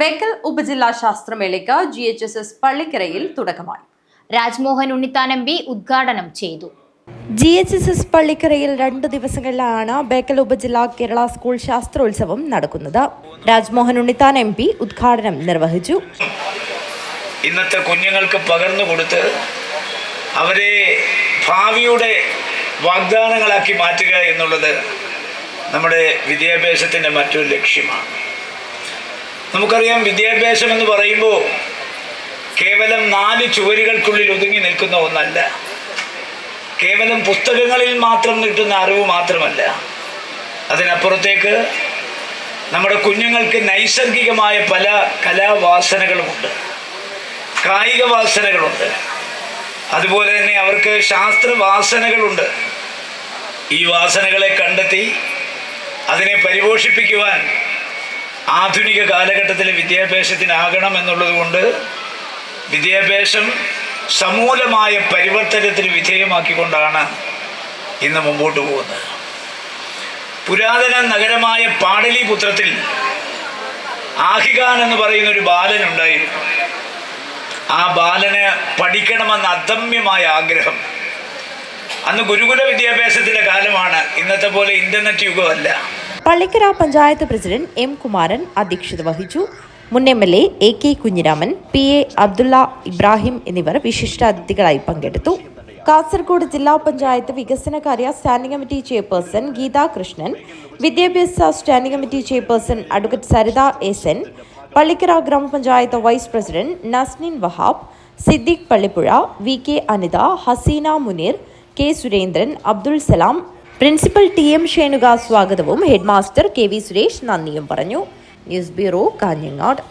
ബേക്കൽ ഉപജില്ലാ ശാസ്ത്രമേളയ്ക്ക് G H S S പള്ളിക്കരയിൽ തുടക്കമായി. രാജ്മോഹൻ ഉണ്ണിത്താൻ എം പി ഉദ്ഘാടനം ചെയ്തു. ജി എച്ച് എസ് എസ് പള്ളിക്കരയിൽ രണ്ട് ദിവസങ്ങളിലാണ് ബേക്കൽ ഉപജില്ലാ കേരള സ്കൂൾ ശാസ്ത്രോത്സവം നടക്കുന്നത്. രാജ്മോഹൻ ഉണ്ണിത്താൻ എം പി ഉദ്ഘാടനം നിർവഹിച്ചു. ഇന്നത്തെ കുഞ്ഞുങ്ങൾക്ക് പകർന്നു കൊടുത്ത് അവരെ ഭാവിയുടെ വാഗ്ദാനങ്ങളാക്കി മാറ്റുക എന്നുള്ളത് നമ്മുടെ വിദ്യാഭ്യാസത്തിന്റെ മറ്റൊരു ലക്ഷ്യമാണ്. നമുക്കറിയാം വിദ്യാഭ്യാസം എന്ന് പറയുമ്പോൾ കേവലം നാല് ചുവരുകൾക്കുള്ളിൽ ഒതുങ്ങി നിൽക്കുന്ന ഒന്നല്ല. കേവലം പുസ്തകങ്ങളിൽ മാത്രം കിട്ടുന്ന അറിവ് മാത്രമല്ല. അതിനപ്പുറത്തേക്ക് നമ്മുടെ കുഞ്ഞുങ്ങൾക്ക് നൈസർഗികമായ പല കലാവാസനകളുമുണ്ട്. കായിക വാസനകളുണ്ട് അതുപോലെ തന്നെ അവർക്ക് ശാസ്ത്രവാസനകളുണ്ട്. ഈ വാസനകളെ കണ്ടെത്തി അതിനെ പരിപോഷിപ്പിക്കുവാൻ ആധുനിക കാലഘട്ടത്തിലെ വിദ്യാഭ്യാസത്തിനാകണം എന്നുള്ളത് കൊണ്ട് വിദ്യാഭ്യാസം സമൂലമായ പരിവർത്തനത്തിന് വിധേയമാക്കിക്കൊണ്ടാണ് ഇന്ന് മുമ്പോട്ട് പോകുന്നത്. പുരാതന നഗരമായ പാടലിപുത്രത്തിൽ ആഹിഗാൻ എന്ന് പറയുന്ന ഒരു ബാലനുണ്ടായിരുന്നു ആ ബാലനെ പഠിക്കണമെന്ന അദമ്യമായ ആഗ്രഹം. അന്ന് ഗുരുകുല വിദ്യാഭ്യാസത്തിന്റെ കാലമാണ്. ഇന്നത്തെ പോലെ ഇന്റർനെറ്റ് യുഗമല്ല. പള്ളിക്കര പഞ്ചായത്ത് പ്രസിഡന്റ് എം കുമാരൻ അധ്യക്ഷത വഹിച്ചു. മുൻ M L A K Kunhiraman P A Abdulla Ibrahim എന്നിവർ വിശിഷ്ടാതിഥികളായി പങ്കെടുത്തു. കാസർഗോഡ് ജില്ലാ പഞ്ചായത്ത് വികസനകാര്യ standing committee chairperson Geetha Krishnan വിദ്യാഭ്യാസ standing committee chairperson advocate Saritha S N Pallikkara ഗ്രാമപഞ്ചായത്ത് vice president Nasnin Wahab Siddique Pallippuzha V K Anitha Haseena Muneer K Surendran Abdul Salam principal T M Shenuka സ്വാഗതവും headmaster K V Suresh നന്ദിയും പറഞ്ഞു. News bureau Kanhangad.